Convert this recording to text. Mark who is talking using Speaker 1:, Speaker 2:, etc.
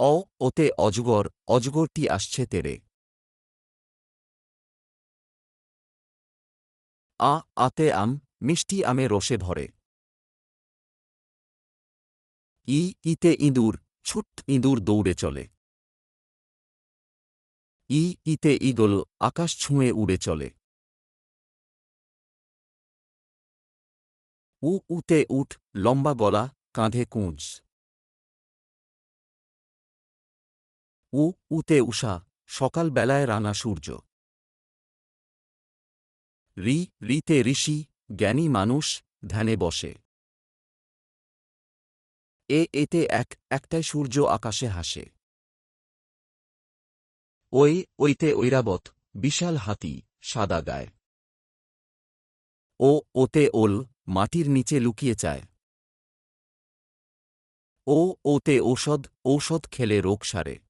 Speaker 1: অ ওতে অজগর, অজগরটি আসছে তেরে। আ, আতে আম, মিষ্টি আমে রসে ভরে। ই, ইতে ইঁদুর, ছুট ইঁদুর দৌড়ে চলে। ই, ইতে ঈগল আকাশ ছুঁয়ে উড়ে চলে। উ, উতে উঠ, লম্বা গলা, কাঁধে কুঁজ। উ, উতে উষা, সকাল বেলায় রানা সূর্য। রি, রিতে ঋষি, জ্ঞানী মানুষ, ধ্যানে বসে। এ, এতে এক, একটাই সূর্য আকাশে হাসে। ওই, ওইতে ঐরাবত, বিশাল হাতি, সাদা গায়। ও, ওতে ওল, মাটির নিচে লুকিয়ে চায়। ও, ওতে ঔষধ ঔষধ খেলে রোগ সারে।